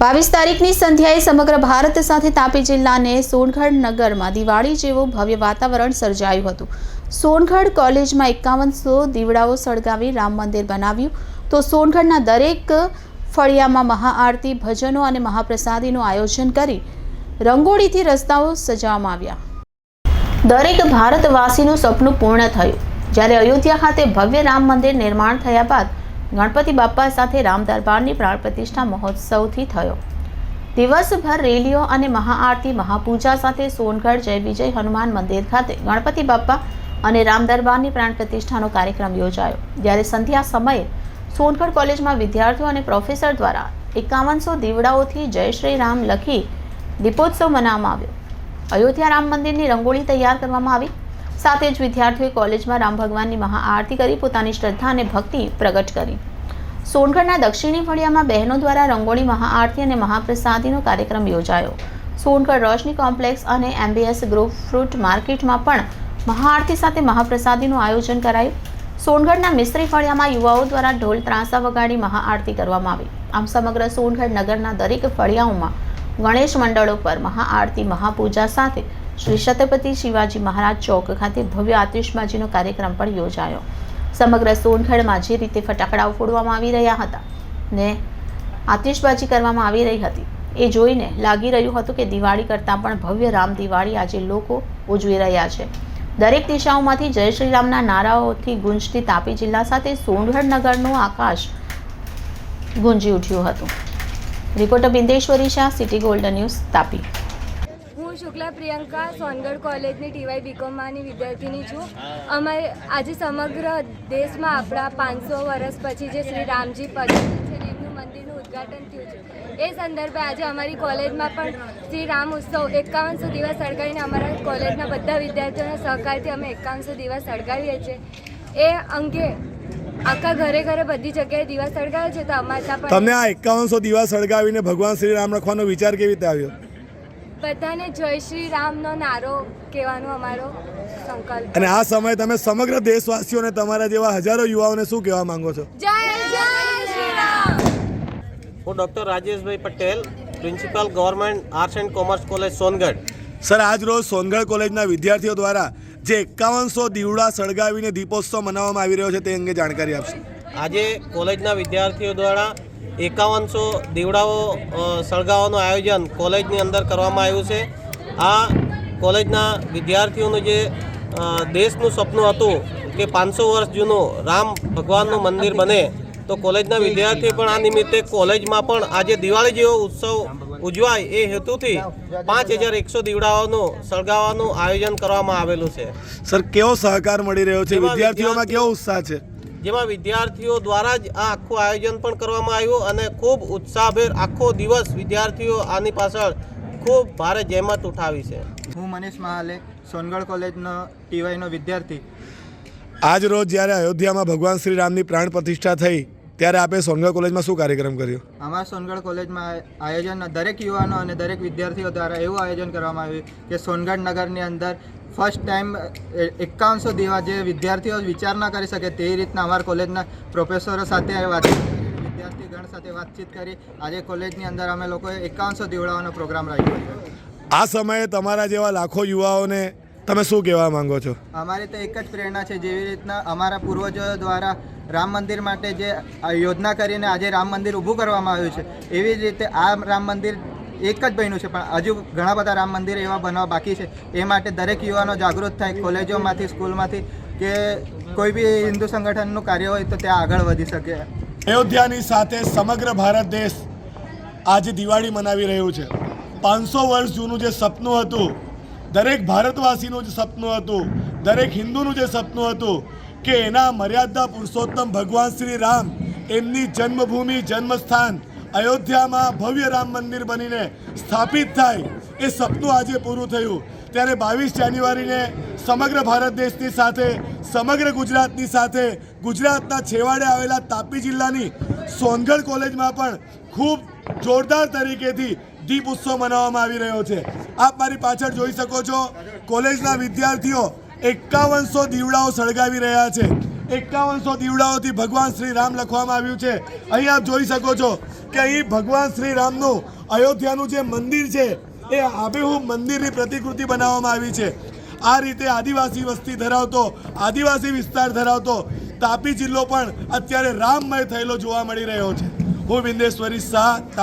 બાવીસ તારીખની સંધ્યાએ સમગ્ર ભારત સાથે તાપી જિલ્લાને સોનગઢ નગરમાં દિવાળી જેવું ભવ્ય વાતાવરણ સર્જાયું હતું. સોનગઢ કોલેજમાં એકાવનસો દીવડાઓ સળગાવી રામ મંદિર બનાવ્યું. તો સોનગઢના દરેક ફળિયામાં મહાઆરતી, ભજનો અને મહાપ્રસાદીનું આયોજન કરી રંગોળીથી રસ્તાઓ સજાવવામાં આવ્યા. દરેક ભારતવાસીનું સપનું પૂર્ણ થયું. જ્યારે અયોધ્યા ખાતે ભવ્ય રામ મંદિર નિર્માણ થયા બાદ ગણપતિ બાપ્પા સાથે રામ દરબારની પ્રાણ પ્રતિષ્ઠા મહોત્સવથી થયો. દિવસભર રેલીઓ અને મહાઆરતી, મહાપૂજા સાથે સોનગઢ જય વિજય હનુમાન મંદિર ખાતે ગણપતિ બાપ્પા અને રામ દરબારની પ્રાણ પ્રતિષ્ઠાનો કાર્યક્રમ યોજાયો. જ્યારે સંધ્યા સમયે સોનગઢ કોલેજમાં વિદ્યાર્થીઓ અને પ્રોફેસર દ્વારા એકાવનસો દીવડાઓથી જય શ્રી રામ લખી દીપોત્સવ મનાવવામાં આવ્યો. અયોધ્યા રામ મંદિરની રંગોળી તૈયાર કરવામાં આવી. સાથે જ વિદ્યાર્થીઓએ કોલેજમાં રામ ભગવાનની મહાઆરતી કરી, પોતાની શ્રદ્ધા અને ભક્તિ પ્રગટ કરી. સોનગઢના દક્ષિણી ફળિયામાં બહેનો દ્વારા રંગોળી મહાઆરતી અને મહાપ્રસાદીનો કાર્યક્રમ યોજાયો. સોનગઢ રોશની કોમ્પ્લેક્સ અને એમબીએસ ગ્રુપ ફ્રૂટ માર્કેટમાં પણ મહાઆરતી સાથે મહાપ્રસાદીનું આયોજન કરાયું. સોનગઢના મિસ્ત્રી ફળિયામાં યુવાઓ દ્વારા ઢોલ ત્રાંસા વગાડી મહાઆરતી કરવામાં આવી. આમ સમગ્ર સોનગઢ નગરના દરેક ફળિયાઓમાં ગણેશ મંડળો પર મહાઆરતી, મહાપૂજા સાથે શ્રી છત્રપતિ શિવાજી મહારાજ ચોક ખાતે ભવ્ય આતિશબાજીનો કાર્યક્રમ પણ યોજાયો. સમગ્ર સોનગઢમાં જે રીતે ફટાકડાઓ ફોડવામાં આવી રહ્યા હતા ને આતિશબાજી કરવામાં આવી રહી હતી, એ જોઈને લાગી રહ્યું હતું કે દિવાળી કરતાં પણ ભવ્ય રામ દિવાળી આજે લોકો ઉજવી રહ્યા છે. દરેક દિશાઓમાંથી જય શ્રી રામના નારાઓથી ગુંજતી તાપી જિલ્લા સાથે સોનગઢ નગરનું આકાશ ગુંજી ઉઠ્યું હતું. Reporter Bindeshwari Shah, city golden news, Tapi. હું શુક્લા પ્રિયંકા, સોનગઢ કોલેજની ટીવાય બીકોમમાંની વિદ્યાર્થીની છું. અમારે આજે સમગ્ર દેશમાં આપણા પાંચસો વર્ષ પછી જે શ્રી રામજી પધાર્યા છે એમનું મંદિરનું ઉદ્ઘાટન થયું છે. એ સંદર્ભે આજે અમારી કોલેજમાં પણ શ્રી રામ ઉત્સવ એકાવનસો દિવસ સળગાવીને અમારા કોલેજના બધા વિદ્યાર્થીઓના સહકારથી અમે એકાવનસો દિવસ સળગાવીએ છીએ. એ અંગે આખા ઘરે ઘરે બધી જગ્યાએ દીવા સળગાવે છે તો અમારે તમે પણ તમને આ એકાવનસો દીવા સળગાવીને ભગવાન શ્રી રામ રાખવાનો વિચાર કેવી રીતે આવ્યો? બધાને જય શ્રી રામનો નારો કહેવાનો અમારો સંકલ્પ. અને આ સમયે તમે સમગ્ર દેશવાસીઓને તમારા જેવા હજારો યુવાઓને શું કહેવા માંગો છો? જય જય શ્રી રામ! હું doctor Rajeshbhai Patel principal government arts and commerce college Songadh. Sir આજ રોજ સોનગઢ કોલેજના વિદ્યાર્થીઓ દ્વારા જે એકાવનસો દીવડા સળગાવીને દીપોત્સવ મનાવવામાં આવી રહ્યો છે તે અંગે જાણકારી આપશો. આજે કોલેજના વિદ્યાર્થીઓ દ્વારા એકાવનસો દીવડાઓ સળગાવવાનું આયોજન કોલેજની અંદર કરવામાં આવ્યું છે. આ કોલેજના વિદ્યાર્થીઓનું જે દેશનું સપનું હતું કે પાંચસો વર્ષ જૂનું રામ ભગવાનનું મંદિર બને, તો કોલેજના વિદ્યાર્થીઓ પણ આ નિમિત્તે કોલેજમાં પણ આજે દિવાળી જેવો ઉત્સવ ઉજવાય. એ હેતુથી પાંચ હજાર એકસો દીવડાઓનું સળગાવવાનું આયોજન કરવામાં આવેલું છે. સર કેવો સહકાર મળી રહ્યો છે? વિદ્યાર્થીઓમાં કેવો ઉત્સાહ છે? જેમાં વિદ્યાર્થીઓ દ્વારા જ આ આખું આયોજન પણ કરવામાં આવ્યું અને ખૂબ ઉત્સાહભેર આખો દિવસ વિદ્યાર્થીઓ આની પાછળ ખૂબ ભારે જહેમત ઉઠાવી છે. હું મનીષ મહાલે સોનગઢ કોલેજનો ટીવાયનો વિદ્યાર્થી. આજ રોજ જ્યારે અયોધ્યામાં ભગવાન શ્રી રામની પ્રાણ પ્રતિષ્ઠા થઈ ત્યારે આપે સોનગઢ કોલેજમાં શું કાર્યક્રમ કર્યો? અમારા સોનગઢ કોલેજમાં આયોજન દરેક યુવાનો અને દરેક વિદ્યાર્થીઓ દ્વારા એવું આયોજન કરવામાં આવ્યું કે સોનગઢ નગરની અંદર ફર્સ્ટ ટાઈમ એકાવનસો દીવા જે વિદ્યાર્થીઓ વિચાર ના કરી શકે તે રીતના અમારા કોલેજના પ્રોફેસરો સાથે વાતચીત કરી વિદ્યાર્થીગણ સાથે વાતચીત કરી. આજે કોલેજની અંદર અમે લોકોએ એકાવનસો દીવડાઓનો પ્રોગ્રામ રાખ્યો છે. આ સમયે તમારા જેવા લાખો યુવાઓને તમે શું કહેવા માંગો છો? અમારી તો એક જ પ્રેરણા છે જેવી રીતના અમારા પૂર્વજો દ્વારા રામ મંદિર માટે જે યોજના કરીને આજે રામ મંદિર ઊભું કરવામાં આવ્યું છે એવી જ રીતે આ રામ મંદિર એક જ બન્યું છે પણ હજુ ઘણા બધા રામ મંદિર એવા બનવા બાકી છે એ માટે દરેક યુવાનો જાગૃત થાય કોલેજોમાંથી સ્કૂલમાંથી કે કોઈ બી હિન્દુ સંગઠનનું કાર્ય હોય તો ત્યાં આગળ વધી શકે. અયોધ્યાની સાથે સમગ્ર ભારત દેશ આજે દિવાળી મનાવી રહ્યું છે. પાંચસો વર્ષ જૂનું જે સપનું હતું દરેક ભારતવાસીનું જે સપનું હતું, દરેક હિન્દુનું જે સપનું હતું કે એના મર્યાદા પુરુષોત્તમ ભગવાન શ્રી રામ એમની જન્મભૂમિ, જન્મસ્થાન અયોધ્યામાં ભવ્ય રામ મંદિર બનીને સ્થાપિત થાય એ સપનું આજે પૂરું થયું. ત્યારે બાવીસ જાન્યુઆરીને સમગ્ર ભારત દેશની સાથે, સમગ્ર ગુજરાતની સાથે, ગુજરાતના છેવાડે આવેલા તાપી જિલ્લાની સોનગઢ કોલેજમાં પણ ખૂબ જોરદાર તરીકેથી દીપ ઉત્સવ મનાવવામાં આવી રહ્યો છે. આપ મારી પાછળ જોઈ શકો છો, કોલેજના વિદ્યાર્થીઓ એકાવનસો દીવડાઓ સળગાવી રહ્યા છે. એકાવનસો દીવડાઓથી ભગવાન શ્રી રામ લખવામાં આવ્યું છે. અહીં આપ જોઈ શકો છો કે અહીં ભગવાન શ્રી રામનું અયોધ્યાનું જે મંદિર છે, એ આબેહૂબ મંદિરની પ્રતિકૃતિ બનાવવામાં આવી છે. આ રીતે આદિવાસી વસ્તી ધરાવતો, આદિવાસી વિસ્તાર ધરાવતો તાપી જિલ્લો પણ અત્યારે રામમય થયેલો જોવા મળી રહ્યો છે. હું બિંદેશ્વરી શાહ